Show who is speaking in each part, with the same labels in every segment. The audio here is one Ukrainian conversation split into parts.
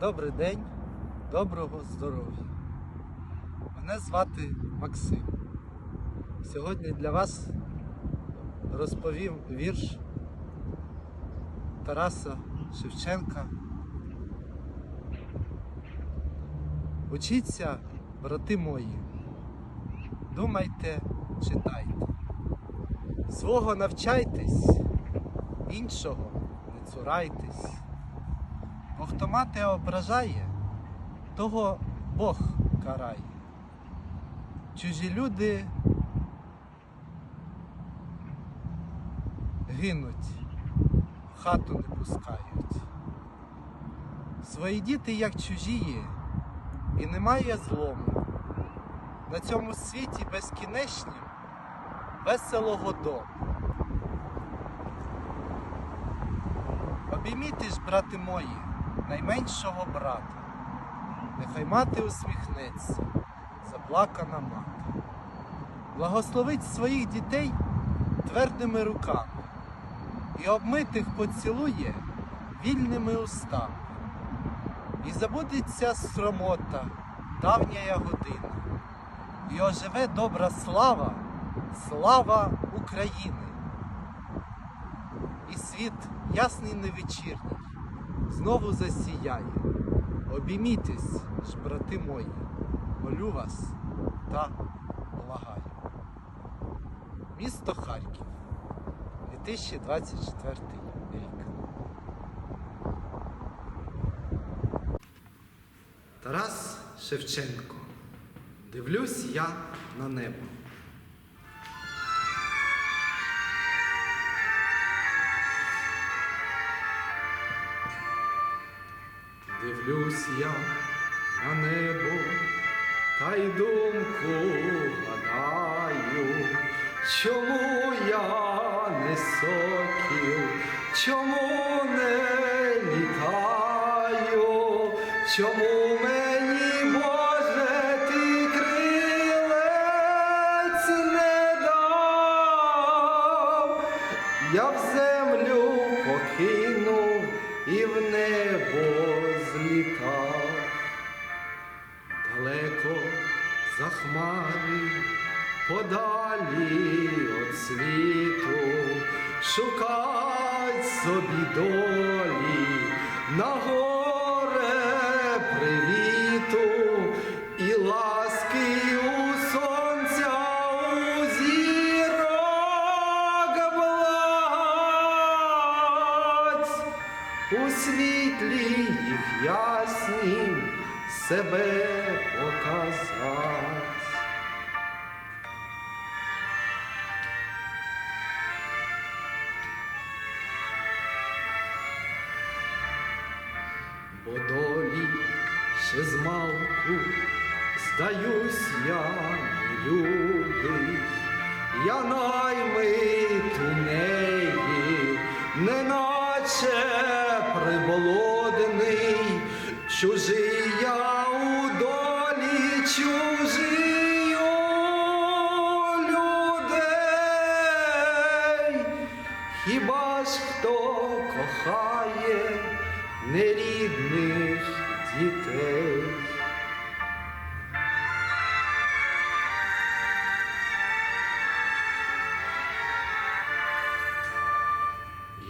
Speaker 1: Добрий день, доброго здоров'я. Мене звати Максим. Сьогодні для вас розповім вірш Тараса Шевченка. Учіться, брати мої, думайте, читайте. Свого навчайтесь, іншого не цурайтесь. Бо хто мати ображає, того Бог карає. Чужі люди гинуть, хату не пускають. Свої діти, як чужі є, і немає злому. На цьому світі безкінечнім веселого дому. Обійміте ж, брати мої, найменшого брата. Нехай мати усміхнеться, заплакана мати. Благословить своїх дітей твердими руками і обмитих поцілує вільними устами. І забудеться сромота, давня година, і оживе добра слава, слава України. І світ ясний невечірній знову засіяє. Обіймітесь ж, брати мої, молю вас та благаю. Місто Харків, 2024 рік. Тарас Шевченко. Дивлюсь я на небо. Дивлюсь я на небо, та й думку гадаю, чому я не сокіл, чому не літаю, чому мені, світу, шукать собі долі на горе привіту і ласки у сонця у зірок благать у світлі їх яснім себе показать. Я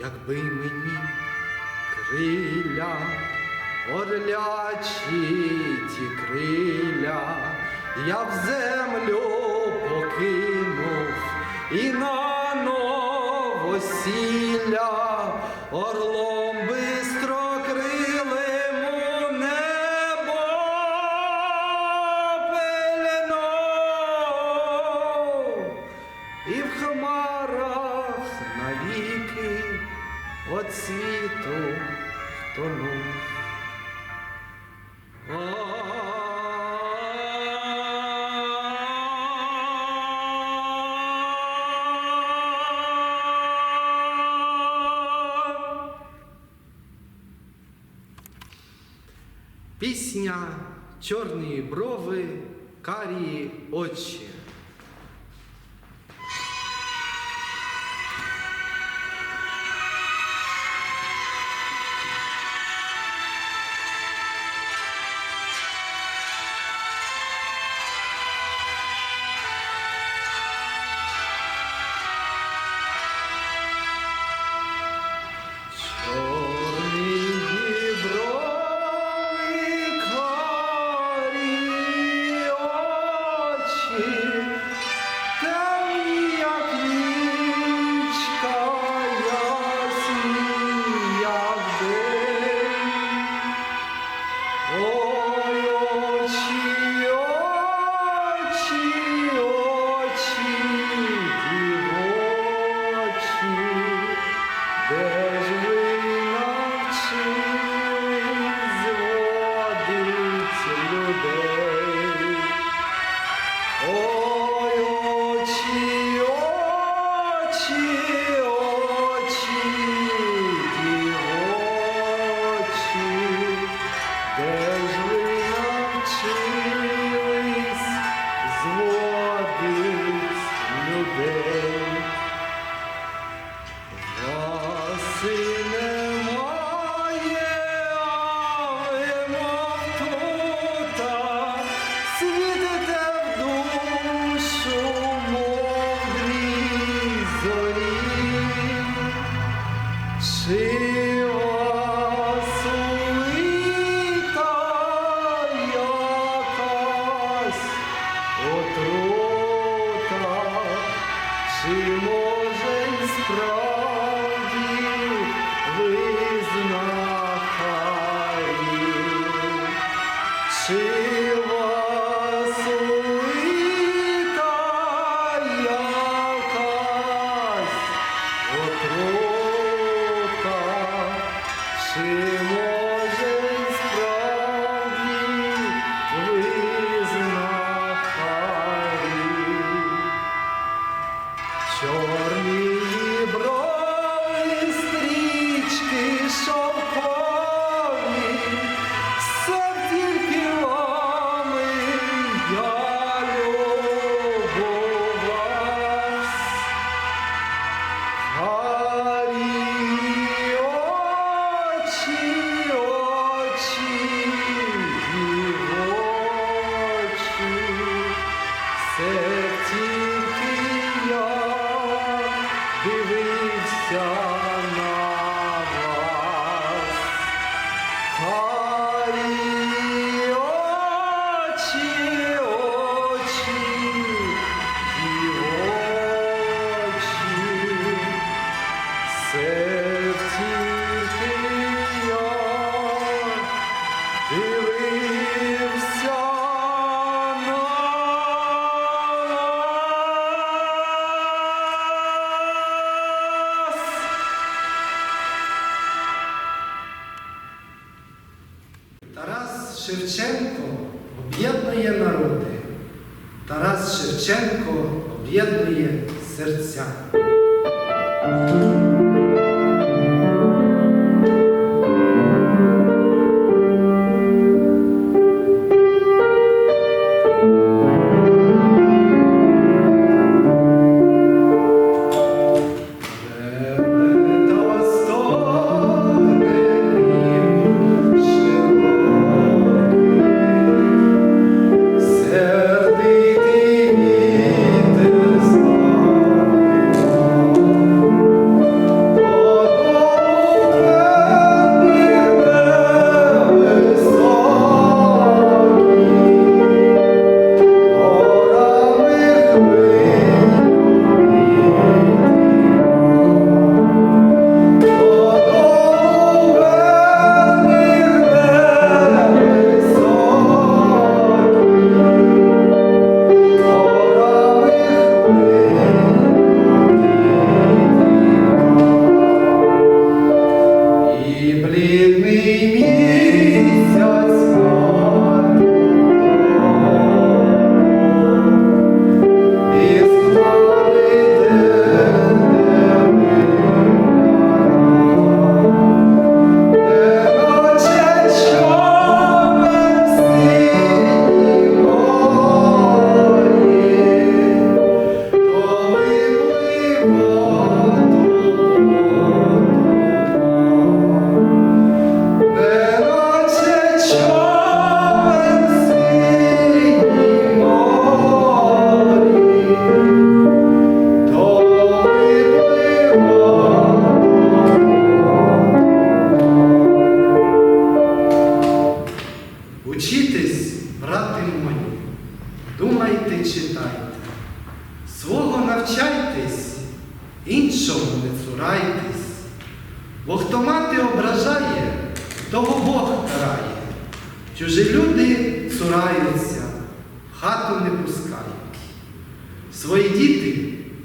Speaker 1: Якби мені криля, орлячі ті криля, я в землю покинув і на новосілля орлом бистро втонув. Пісня чорні брови, карії очі. say Шевченко об'єднує серця.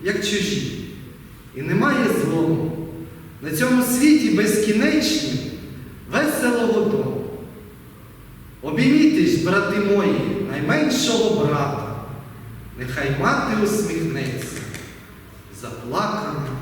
Speaker 1: як чужі, і немає злому на цьому світі безкінечні, веселого дому. Обіймітесь, брати мої, найменшого брата, нехай мати усміхнеться, заплакана.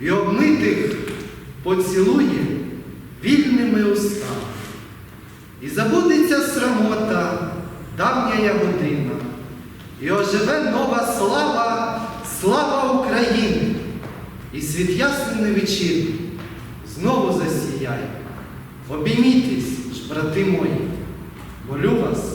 Speaker 1: І обмитих поцілує вільними устами. І забудеться срамота, давня година, і оживе нова слава, слава України, і світ ясний невечірний знову засіяє. Обіймітесь, брати мої, молю вас